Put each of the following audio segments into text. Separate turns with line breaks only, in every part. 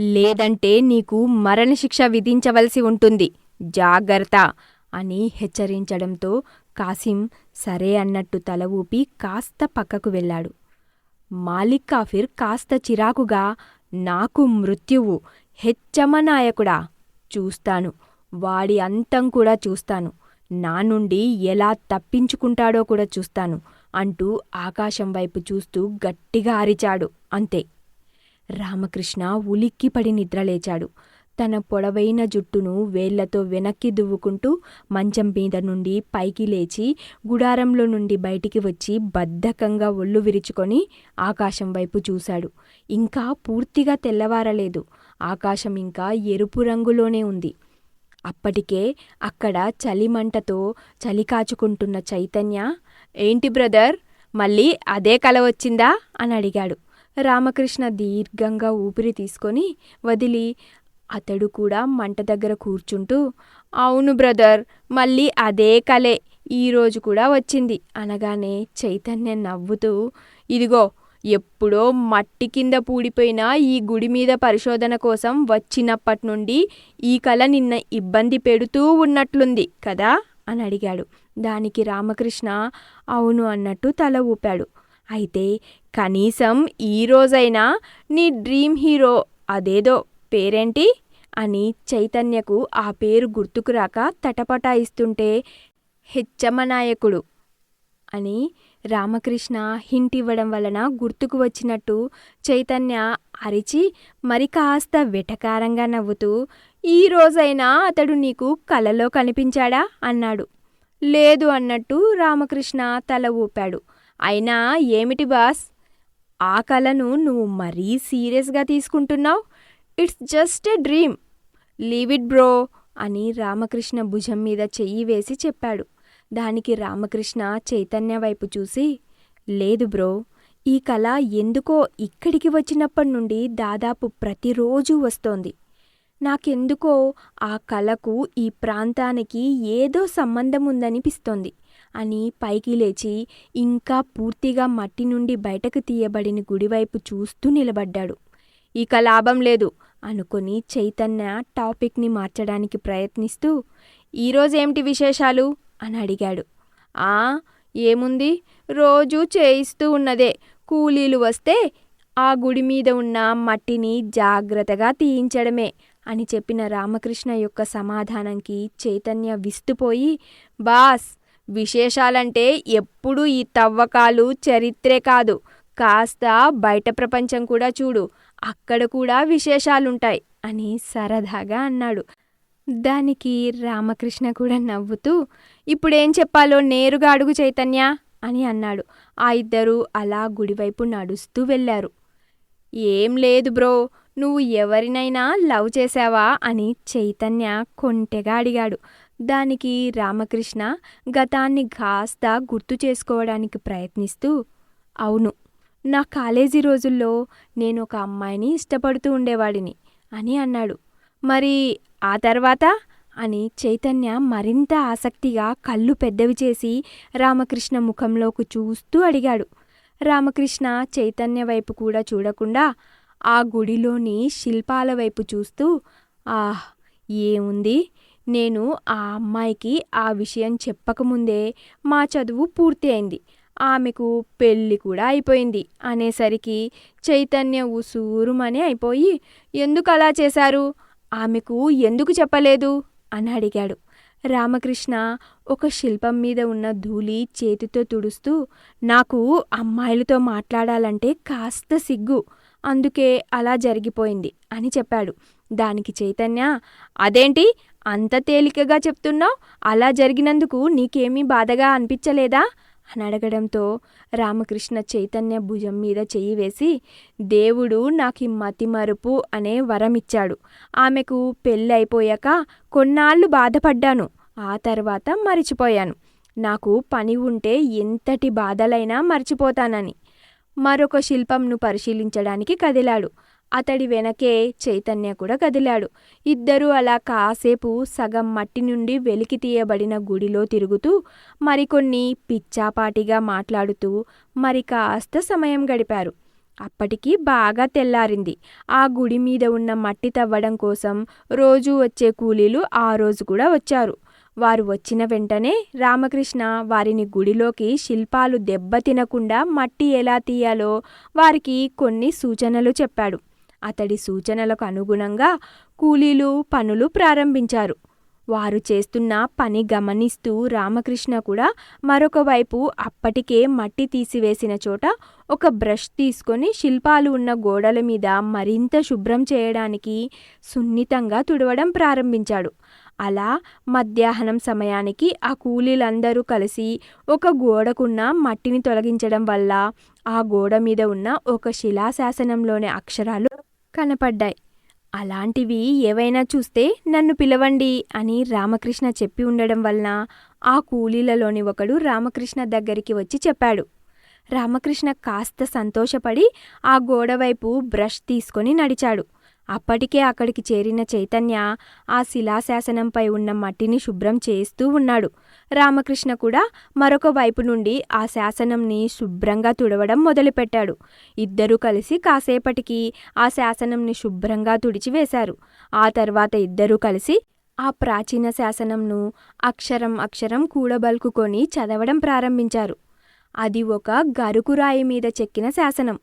లేదంటే నీకు మరణశిక్ష విధించవలసి ఉంటుంది. జాగ్రత్త! అని హెచ్చరించడంతో కాసిం సరే అన్నట్టు తల ఊపి కాస్త పక్కకు వెళ్ళాడు. మాలిక్ కాఫిర్ కాస్త చిరాకుగా నాకు మృత్యువు హెచ్చమనాయకుడా? చూస్తాను. వాడి అంతం కూడా చూస్తాను. నా నుండి ఎలా తప్పించుకుంటాడో కూడా చూస్తాను అంటూ ఆకాశం వైపు చూస్తూ గట్టిగా అరిచాడు. అంతే. రామకృష్ణ ఉలిక్కిపడి నిద్రలేచాడు తన పొడవైన జుట్టును వేళ్ళతో వెనక్కి దువ్వుకుంటూ మంచం మీద నుండి పైకి లేచి గుడారంలో నుండి బయటికి వచ్చి బద్ధకంగా ఒళ్ళు విరుచుకొని ఆకాశం వైపు చూశాడు. ఇంకా పూర్తిగా తెల్లవారలేదు. ఆకాశం ఇంకా ఎరుపు రంగులోనే ఉంది. అప్పటికే అక్కడ చలిమంటతో చలి కాచుకుంటున్న చైతన్య ఏంటి బ్రదర్ మళ్ళీ అదే కల వచ్చిందా? అని అడిగాడు. రామకృష్ణ దీర్ఘంగా ఊపిరి తీసుకొని వదిలి అతడు కూడా మంట దగ్గర కూర్చుంటూ అవును బ్రదర్ మళ్ళీ అదే కలే ఈరోజు కూడా వచ్చింది అనగానే చైతన్య నవ్వుతూ ఇదిగో ఎప్పుడో మట్టి కింద పూడిపోయిన ఈ గుడి మీద పరిశోధన కోసం వచ్చినప్పటి నుండి ఈ కళ నిన్న ఇబ్బంది పెడుతూ ఉన్నట్లుంది కదా? అని అడిగాడు. దానికి రామకృష్ణ అవును అన్నట్టు తల ఊపాడు. అయితే కనీసం ఈ రోజైనా నీ డ్రీమ్ హీరో అదేదో పేరేంటి? అని చైతన్యకు ఆ పేరు గుర్తుకురాక తటపటాయిస్తుంటే హెచ్చమనాయకుడు అని రామకృష్ణ హింట్ ఇవ్వడం వలన గుర్తుకు వచ్చినట్టు చైతన్య అరిచి మరి కాస్త వెటకారంగా నవ్వుతూ ఈ రోజైనా అతడు నీకు కలలో కనిపించాడా? అన్నాడు. లేదు అన్నట్టు రామకృష్ణ తల ఊపాడు. అయినా ఏమిటి బాస్? ఆ కళను నువ్వు మరీ సీరియస్గా తీసుకుంటున్నావు? It's just a dream. Leave it bro అని రామకృష్ణ భుజం మీద చెయ్యి వేసి చెప్పాడు. దానికి రామకృష్ణ చైతన్య వైపు చూసి లేదు బ్రో ఈ కళ ఎందుకో ఇక్కడికి వచ్చినప్పటి నుండి దాదాపు ప్రతిరోజు వస్తోంది. నాకెందుకో ఆ కళకు ఈ ప్రాంతానికి ఏదో సంబంధం ఉందనిపిస్తోంది అని పైకి లేచి ఇంకా పూర్తిగా మట్టి నుండి బయటకు తీయబడిన గుడివైపు చూస్తూ నిలబడ్డాడు. ఇక లాభం లేదు అనుకొని చైతన్య టాపిక్ని మార్చడానికి ప్రయత్నిస్తూ ఈరోజేమిటి విశేషాలు? అని అడిగాడు. ఆ ఏముంది? రోజూ చేయిస్తూ ఉన్నదే. కూలీలు వస్తే ఆ గుడి మీద ఉన్న మట్టిని జాగ్రత్తగా తీయించడమే అని చెప్పిన రామకృష్ణ యొక్క సమాధానంకి చైతన్య విస్తుపోయి బాస్ విశేషాలంటే ఎప్పుడూ ఈ తవ్వకాలు చరిత్రే కాదు. కాస్త బయట ప్రపంచం కూడా చూడు. అక్కడ కూడా విశేషాలుంటాయి అని సరదాగా అన్నాడు. దానికి రామకృష్ణ కూడా నవ్వుతూ ఇప్పుడేం చెప్పాలో నేరుగా అడుగు చైతన్య అని అన్నాడు. ఆ ఇద్దరూ అలా గుడివైపు నడుస్తూ వెళ్ళారు. ఏం లేదు బ్రో నువ్వు ఎవరినైనా లవ్ చేశావా? అని చైతన్య కొంటెగా అడిగాడు. దానికి రామకృష్ణ గతాన్ని కాస్త గుర్తు చేసుకోవడానికి ప్రయత్నిస్తూ అవును నా కాలేజీ రోజుల్లో నేను ఒక అమ్మాయిని ఇష్టపడుతూ ఉండేవాడిని అని అన్నాడు. మరి ఆ తర్వాత? అని చైతన్య మరింత ఆసక్తిగా కళ్ళు పెద్దవి చేసి రామకృష్ణ ముఖంలోకి చూస్తూ అడిగాడు. రామకృష్ణ చైతన్య వైపు కూడా చూడకుండా ఆ గుడిలోని శిల్పాల వైపు చూస్తూ ఆహ్ ఏముంది? నేను ఆ అమ్మాయికి ఆ విషయం చెప్పకముందే మా చదువు పూర్తి అయింది. ఆమెకు పెళ్ళి కూడా అయిపోయింది. అనేసరికి చైతన్య ఉసూరుమని అయిపోయి ఎందుకు అలా చేశారు? ఆమెకు ఎందుకు చెప్పలేదు? అని అడిగాడు. రామకృష్ణ ఒక శిల్పం మీద ఉన్న ధూళి చేతితో తుడుస్తూ నాకు అమ్మాయిలతో మాట్లాడాలంటే కాస్త సిగ్గు. అందుకే అలా జరిగిపోయింది అని చెప్పాడు. దానికి చైతన్య అదేంటి? అంత తేలికగా చెప్తున్నావు? అలా జరిగినందుకు నీకేమీ బాధగా అనిపించలేదా? అని అడగడంతో రామకృష్ణ చైతన్య భుజం మీద చెయ్యి వేసి దేవుడు నాకు మతి మరుపు అనే వరమిచ్చాడు. ఆమెకు పెళ్ళి అయిపోయాక కొన్నాళ్ళు బాధపడ్డాను. ఆ తర్వాత మరిచిపోయాను. నాకు పని ఉంటే ఎంతటి బాధలైనా మర్చిపోతానని. మరొక శిల్పంను పరిశీలించడానికి కదిలాడు. అతడి వెనకే చైతన్య కూడా కదిలాడు. ఇద్దరూ అలా కాసేపు సగం మట్టి నుండి వెలికి తీయబడిన గుడిలో తిరుగుతూ మరికొన్ని పిచ్చాపాటిగా మాట్లాడుతూ మరి కాస్త సమయం గడిపారు. అప్పటికి బాగా తెల్లారింది. ఆ గుడి మీద ఉన్న మట్టి తవ్వడం కోసం రోజూ వచ్చే కూలీలు ఆ రోజు కూడా వచ్చారు. వారు వచ్చిన వెంటనే రామకృష్ణ వారిని గుడిలోకి శిల్పాలు దెబ్బతినకుండా మట్టి ఎలా తీయాలో వారికి కొన్ని సూచనలు చెప్పాడు. అతడి సూచనలకు అనుగుణంగా కూలీలు పనులు ప్రారంభించారు. వారు చేస్తున్న పని గమనిస్తూ రామకృష్ణ కూడా మరొక వైపు అప్పటికే మట్టి తీసివేసిన చోట ఒక బ్రష్ తీసుకొని శిల్పాలు ఉన్న గోడల మీద మరింత శుభ్రం చేయడానికి సున్నితంగా తుడవడం ప్రారంభించాడు. అలా మధ్యాహ్నం సమయానికి ఆ కూలీలందరూ కలిసి ఒక గోడకున్న మట్టిని తొలగించడం వల్ల ఆ గోడ మీద ఉన్న ఒక శిలాశాసనంలోని అక్షరాలు కనపడ్డాయి. అలాంటివి ఏవైనా చూస్తే నన్ను పిలవండి అని రామకృష్ణ చెప్పి ఉండడం వలన ఆ కూలీలలోని ఒకడు రామకృష్ణ దగ్గరికి వచ్చి చెప్పాడు. రామకృష్ణ కాస్త సంతోషపడి ఆ గోడవైపు బ్రష్ తీసుకొని నడిచాడు. అప్పటికే అక్కడికి చేరిన చైతన్య ఆ శిలాశాసనంపై ఉన్న మట్టిని శుభ్రం చేస్తూ ఉన్నాడు. రామకృష్ణ కూడా మరొక వైపు నుండి ఆ శాసనంని శుభ్రంగా తుడవడం మొదలుపెట్టాడు. ఇద్దరూ కలిసి కాసేపటికి ఆ శాసనంని శుభ్రంగా తుడిచివేశారు ఆ తర్వాత ఇద్దరూ కలిసి ఆ ప్రాచీన శాసనంను అక్షరం అక్షరం కూడబల్కుకొని చదవడం ప్రారంభించారు. అది ఒక గరుకురాయి మీద చెక్కిన శాసనం.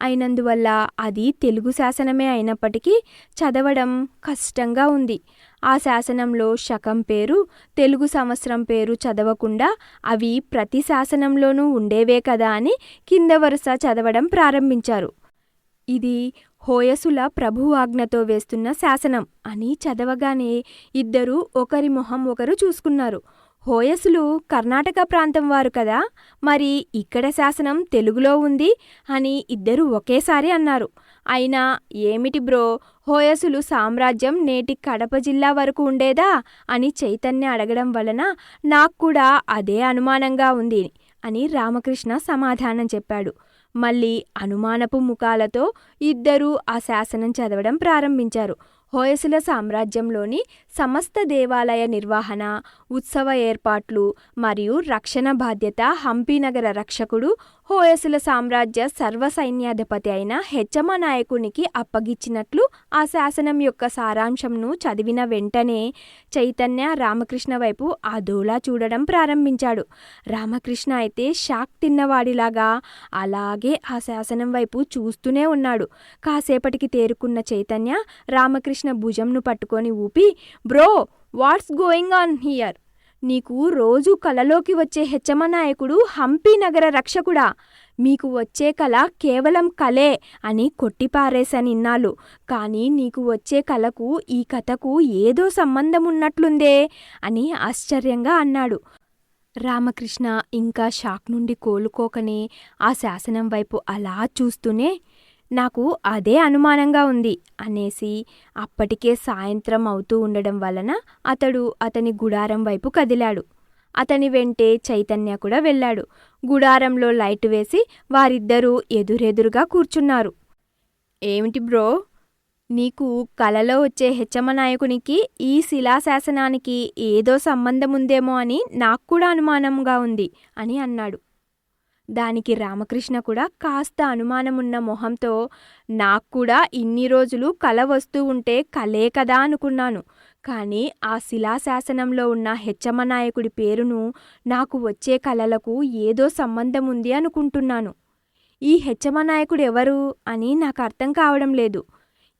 అయినందువల్ల అది తెలుగు శాసనమే అయినప్పటికీ చదవడం కష్టంగా ఉంది. ఆ శాసనంలో శకం పేరు తెలుగు సంవత్సరం పేరు చదవకుండా అవి ప్రతి శాసనంలోనూ ఉండేవే కదా అని కింద వరుస చదవడం ప్రారంభించారు. ఇది హోయసుల ప్రభువాజ్ఞతో వేస్తున్న శాసనం అని చదవగానే ఇద్దరూ ఒకరి మొహం ఒకరు చూసుకున్నారు. హోయసులు కర్ణాటక ప్రాంతం వారు కదా. మరి ఇక్కడ శాసనం తెలుగులో ఉంది అని ఇద్దరు ఒకేసారి అన్నారు. అయినా ఏమిటి బ్రో హోయసులు సామ్రాజ్యం నేటి కడప జిల్లా వరకు ఉండేదా అని చైతన్య అడగడం వలన నాకు కూడా అదే అనుమానంగా ఉంది అని రామకృష్ణ సమాధానం చెప్పాడు. మళ్ళీ అనుమానపు ముఖాలతో ఇద్దరూ ఆ శాసనం చదవడం ప్రారంభించారు. హోయసుల సామ్రాజ్యంలోని సమస్త దేవాలయ నిర్వహణ ఉత్సవ ఏర్పాట్లు మరియు రక్షణ బాధ్యత హంపీనగర రక్షకుడు హోయసుల సామ్రాజ్య సర్వసైన్యాధిపతి అయిన హెచ్చమ నాయకునికి అప్పగిచ్చినట్లు ఆ శాసనం యొక్క సారాంశంను చదివిన వెంటనే చైతన్య రామకృష్ణ వైపు అదోలా చూడడం ప్రారంభించాడు. రామకృష్ణ అయితే షాక్ తిన్నవాడిలాగా అలాగే ఆ శాసనం వైపు చూస్తూనే ఉన్నాడు. కాసేపటికి తేరుకున్న చైతన్య రామకృష్ణ భుజంను పట్టుకొని ఊపి bro what's going on here. నీకు రోజు కలలోకి వచ్చే హెచ్చమ నాయకుడు హంపీ నగర రక్షకుడా. మీకు వచ్చే కళ కేవలం కలే అని కొట్టిపారేశానిన్నాళ్ళు కానీ నీకు వచ్చే కళకు ఈ కథకు ఏదో సంబంధం ఉన్నట్లుందే అని ఆశ్చర్యంగా అన్నాడు. రామకృష్ణ ఇంకా షాక్ నుండి కోలుకోకనే ఆ శాసనం వైపు అలా చూస్తూనే నాకు అదే అనుమానంగా ఉంది అనేసి అప్పటికే సాయంత్రం అవుతూ ఉండడం వలన అతడు అతని గుడారం వైపు కదిలాడు. అతని వెంటే చైతన్య కూడా వెళ్ళాడు. గుడారంలో లైట్ వేసి వారిద్దరూ ఎదురెదురుగా కూర్చున్నారు. ఏమిటి బ్రో? నీకు కలలో వచ్చే హెచ్చమ నాయకునికి ఈ శిలాశాసనానికి ఏదో సంబంధం ఉందేమో అని నాకు కూడా అనుమానంగా ఉంది అని అన్నాడు. దానికి రామకృష్ణ కూడా కాస్త అనుమానమున్న మొహంతో నాకు కూడా ఇన్ని రోజులు కల వస్తూ ఉంటే కలే కదా అనుకున్నాను. కానీ ఆ శిలాశాసనంలో ఉన్న హెచ్చమ నాయకుడి పేరును నాకు వచ్చే కలలకు ఏదో సంబంధం ఉంది అనుకుంటున్నాను. ఈ హెచ్చమ నాయకుడు ఎవరు అని నాకు అర్థం కావడం లేదు.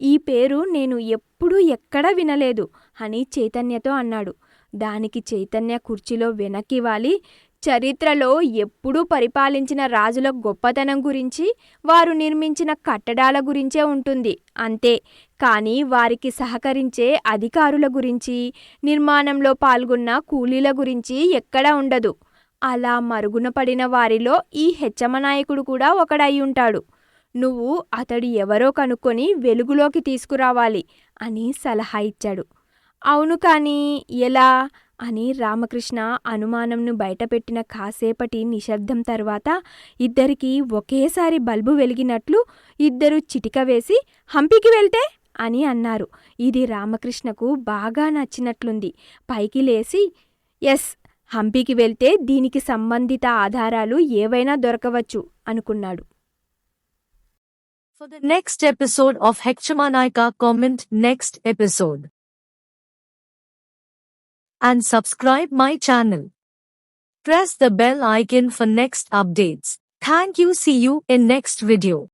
ఈ పేరు నేను ఎప్పుడూ ఎక్కడా వినలేదు అని చైతన్యతో అన్నాడు. దానికి చైతన్య కుర్చీలో వెనక్కి వాలి. చరిత్రలో ఎప్పుడూ పరిపాలించిన రాజుల గొప్పతనం గురించి వారు నిర్మించిన కట్టడాల గురించే ఉంటుంది అంతే. కానీ వారికి సహకరించే అధికారుల గురించి నిర్మాణంలో పాల్గొన్న కూలీల గురించి ఎక్కడా ఉండదు. అలా మరుగున పడిన వారిలో ఈ హెచ్చమనాయకుడు కూడా ఒకడయ్యుంటాడు నువ్వు అతడు ఎవరో కనుక్కొని వెలుగులోకి తీసుకురావాలి అని సలహా ఇచ్చాడు. అవును కానీ ఎలా? అని రామకృష్ణ అనుమానంను బయటపెట్టిన కాసేపటి నిశ్శబ్దం తర్వాత ఇద్దరికీ ఒకేసారి బల్బు వెలిగినట్లు ఇద్దరు చిటిక వేసి హంపికి వెళ్తే? అని అన్నారు. ఇది రామకృష్ణకు బాగా నచ్చినట్లుంది. పైకి లేచి ఎస్ హంపికి వెళ్తే దీనికి సంబంధిత ఆధారాలు ఏవైనా దొరకవచ్చు అనుకున్నాడు.
For the next episode of హెక్చమానాయక comment next episode And subscribe my channel. Press the bell icon for next updates. Thank you. See you in next video.